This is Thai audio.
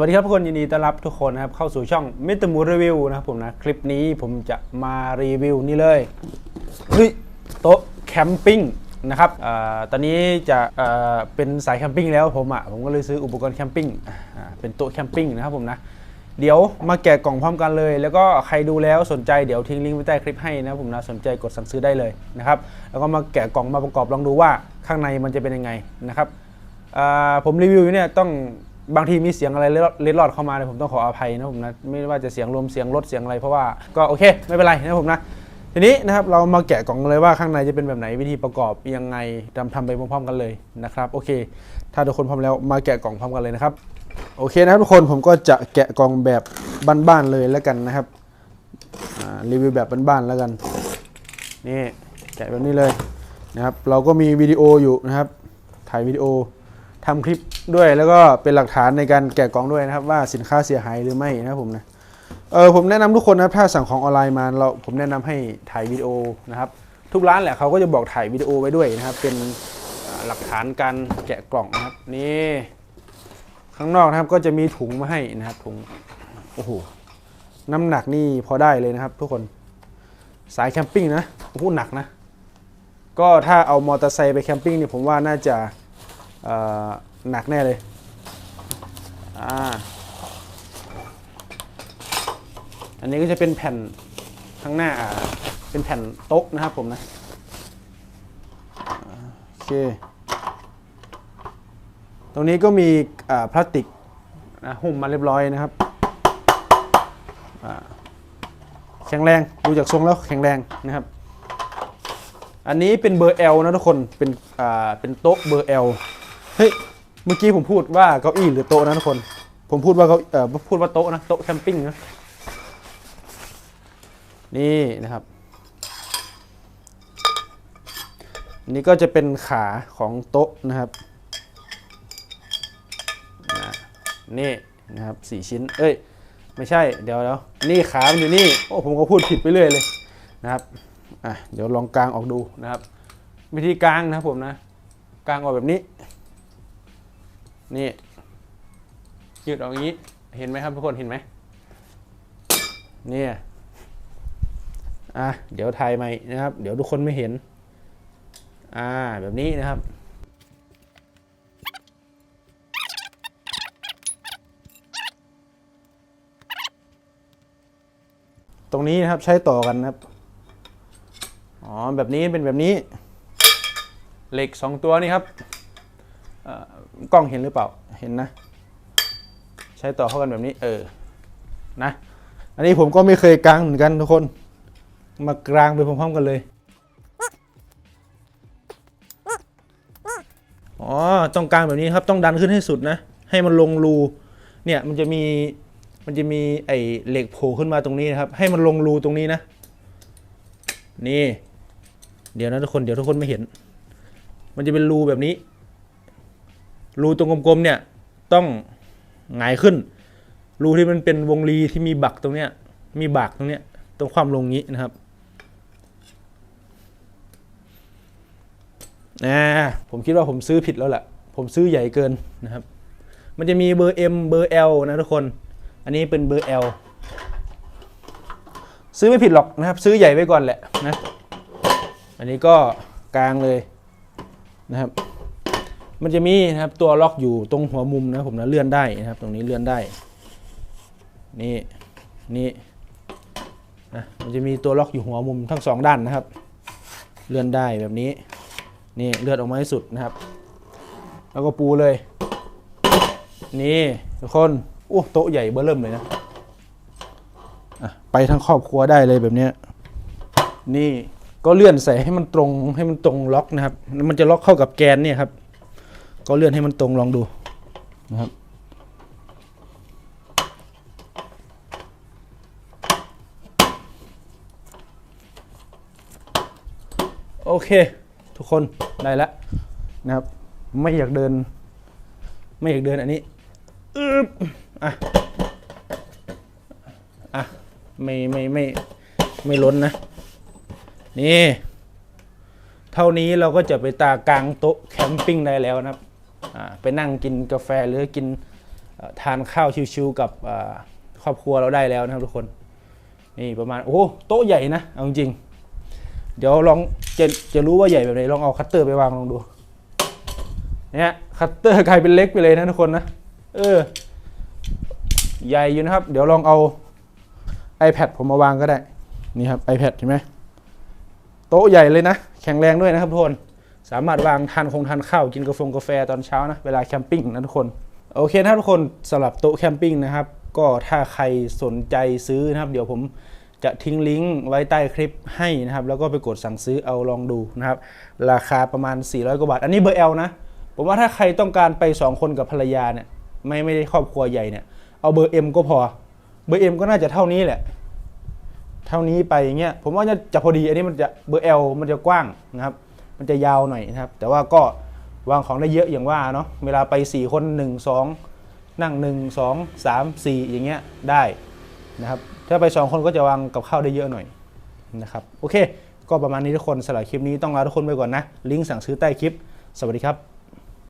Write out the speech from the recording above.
วัสดีครับทุกคนยินดีต้อนรับทุกคนนะครับเข้าสู่ช่องมิตรมูรีวิวนะครับผมนะคลิปนี้ผมจะมารีวิวนี่เลยเฮ้ยโต๊ะแคมปิ้งนะครับอตอนนี้จะเป็นสายแคมปิ้งแล้วผมอะผมก็เลยซื้ออุปกรณ์แคมปิ้งเป็นโต๊ะแคมปิ้งนะครับผมนะเดี๋ยวมาแกะกล่องพร้อมกันเลย แล้วก็ใครดูแล้วสนใจเดี๋ยวทิ้งลิงก์ไว้ใต้คลิปให้นะผมนะสนใจกดสั่งซื้อได้เลยนะครับแล้วก็มาแกะกล่องมาประกอบลองดูว่าข้างในมันจะเป็นยังไงนะครับผมรีวิวอยู่เนี่ยต้อง บางทีมีเสียงอะไรเล็ดลอดเข้ามาเนี่ยผมต้องขออภัยนะผมนะไม่ว่าจะเสียงลมเสียงรถเสียงอะไรเพราะว่าก็โอเค ไม่เป็นไรนะผมนะทีนี้นะครับเรามาแกะกล่องเลยว่าข้างในจะเป็นแบบไหนวิธีประกอบยังไงทำทำไปพร้อมๆกันเลยนะครับโอเค ถ้าทุกคนพร้อมแล้วมาแกะกล่องพร้อมกันเลยนะครับโอเคนะครับทุกคนผมก็จะแกะกล่องแบบบ้านๆเลยแล้วกันนะครับรีวิวแบบบ้านๆแล้วกันนี่แกะแบบนี้เลยนะครับเราก็มีวิดีโออยู่นะครับถ่ายวิดีโอ ทำคลิปด้วยแล้วก็เป็นหลักฐานในการแกะกล่องด้วยนะครับ ว่าสินค้าเสียหายหรือไม่นะครับผมนะเออผมแนะนำทุกคนนะถ้าสั่งของออนไลน์มาเราผมแนะนำให้ถ่ายวิดีโอนะครับทุกร้านแหละเขาก็จะบอกถ่ายวิดีโอไว้ด้วยนะครับ เป็นหลักฐานการแกะกล่องนะครับนี่ข้างนอกนะครับก็จะมีถุงมาให้นะครับถุงโอ้โหน้ำหนักนี่พอได้เลยนะครับ ทุกคนสายแคมปิ้งนะโอ้โหหนักนะ ก็ถ้าเอามอเตอร์ไซค์ไปแคมปิ้งเนี่ยผมว่าน่าจะ หนักแน่เลย อ่า อันนี้ก็จะเป็นแผ่นข้างหน้าอ่าเป็นแผ่นโต๊ะนะครับผมนะโอเค ตรงนี้ก็มีพลาสติกนะหุ้มมาเรียบร้อยนะครับแข็งแรงดูจากทรงแล้วแข็งแรงนะครับ อันนี้เป็นเบอร์ L นะทุกคนเป็นอ่าเป็นโต๊ะเบอร์ L เฮ้ย เมื่อกี้ผมพูดว่าเก้าอี้หรือโต๊ะนะทุกคน ผมพูดว่าเก้าเอ่อพูดว่าโต๊ะนะโต๊ะแคมปิ้งนะ นี่นะครับ นี่ก็จะเป็นขาของโต๊ะนะครับนี่นะครับสี่ชิ้น เอ้ย ไม่ใช่ เดี๋ยวเดี๋ยวนี่ขามันอยู่นี่ โอ้ ผมก็พูดผิดไปเรื่อยเลยนะครับ อะ เดี๋ยวลองกลางออกดูนะครับ วิธีกลางนะครับผมนะ กลางออกแบบนี้ นี่ยืดออกอย่างนี้ เห็นไหมครับทุกคนเห็นไหมเนี่ยอะเดี๋ยวถ่ายใหม่นะครับ เดี๋ยวทุกคนไม่เห็น อ่าแบบนี้นะครับตรงนี้นะครับใช้ต่อกันนะครับ อ๋อแบบนี้เป็นแบบนี้ เหล็กสองตัวนี่ครับ กล้องเห็นหรือเปล่าเห็นนะ ใช้ต่อเข้ากันแบบนี้ เออนะ อันนี้ผมก็ไม่เคยกลางเหมือนกันทุกคน มากลางไปพร้อมๆกันเลยอ๋อต้องกลางแบบนี้ครับต้องดันขึ้นให้สุดนะ ให้มันลงรูเนี่ยมันจะมีมันจะมีไอ้เหล็กโผล่ขึ้นมาตรงนี้นะครับ ให้มันลงรูตรงนี้นะ นี่ เดี๋ยวนะทุกคนเดี๋ยวทุกคนไม่เห็น มันจะเป็นรูแบบนี้ รูตรงกลมๆเนี่ยต้องหงายขึ้น รูที่มันเป็นวงรีที่มีบักตรงเนี้ยมีบักตรงเนี้ยตรงความลงนี้นะครับนะผมคิดว่าผมซื้อผิดแล้วแหละผมซื้อใหญ่เกินนะครับ มันจะมีเบอร์ M เบอร์ L นะทุกคน อันนี้เป็นเบอร์ L ซื้อไม่ผิดหรอกนะครับ ซื้อใหญ่ไว้ก่อนแหละนะ อันนี้ก็กลางเลยนะครับ มันจะมีนะครับตัวล็อกอยู่ตรงหัวมุมนะผมนะเลื่อนได้นะครับ ตรงนี้เลื่อนได้นี่นี่นะมันจะมีตัวล็อกอยู่หัวมุมทั้งสองด้านนะครับ เลื่อนได้แบบนี้นี่เลื่อนออกมาให้สุดนะครับ แล้วก็ปูเลย นี่ทุกคนโอ้โต๊ะใหญ่เบ้อเริ่มเลยนะะไปทั้งครอบครัวได้เลยแบบนี้นี่ก็เลื่อนใส่ให้มันตรงให้มันตรงล็อกนะครับ มันจะล็อกเข้ากับแกนเนี่ยครับ ก็เลื่อนให้มันตรงลองดูนะครับโอเค ทุกคนได้แล้วนะครับ ไม่อยากเดิน ไม่อยากเดินอันนี้อึ๊บอะอะไม่ไม่ไม่ไม่ล้นนะ นี่ เท่านี้เราก็จะไปตากลางโต๊ะแคมปิ้งได้แล้วนะครับอ่า ไปนั่งกินกาแฟหรือกินทานข้าวชิวๆกับครอบครัวเราได้แล้วนะครับทุกคน นี่ประมาณโอ้โต๊ะใหญ่นะเอาจริงเดี๋ยวลองจะจะรู้ว่าใหญ่แบบไหนลองเอาคัตเตอร์ไปวางลองดูเนี่ยคัตเตอร์กลายเป็นเล็กไปเลยนะทุกคนนะเออใหญ่อยู่นะครับ เดี๋ยวลองเอา iPad ผมมาวางก็ได้ นี่ครับ iPad เห็นไหมโต๊ะใหญ่เลยนะ แข็งแรงด้วยนะครับทุกคน สามารถวางทานคงทานข้าวกินกาแฟกาแฟตอนเช้านะเวลาแคมปิ้งนะทุกคนโอเคนะครับทุกคนสำหรับโต๊ะแคมปิ้งนะครับก็ถ้าใครสนใจซื้อนะครับ เดี๋ยวผมจะทิ้งลิงก์ไว้ใต้คลิปให้นะครับ แล้วก็ไปกดสั่งซื้อเอาลองดูนะครับ ราคาประมาณ 400 กว่าบาท อันนี้เบอร์ L นะ ผมว่าถ้าใครต้องการไป 2 คนกับภรรยาเนี่ยไม่ไม่ได้ครอบครัวใหญ่เนี่ย เอาเบอร์ M ก็พอ เบอร์ M ก็น่าจะเท่านี้แหละ เท่านี้ไปอย่างเงี้ยผมว่าจะจะพอดีอันนี้มันจะเบอร์ L มันจะกว้างนะครับ มันจะยาวหน่อยนะครับ แต่ว่าก็วางของได้เยอะอย่างว่าเนาะเวลาไป 4 คน 1 2 นั่ง 1 2 3 4 อย่างเงี้ยได้นะครับถ้าไป 2 คนก็จะวางกับข้าวได้เยอะหน่อยนะครับโอเค ก็ประมาณนี้ทุกคนสำหรับคลิปนี้ต้องลาทุกคนไปก่อนนะ ลิงก์สั่งซื้อใต้คลิป สวัสดีครับ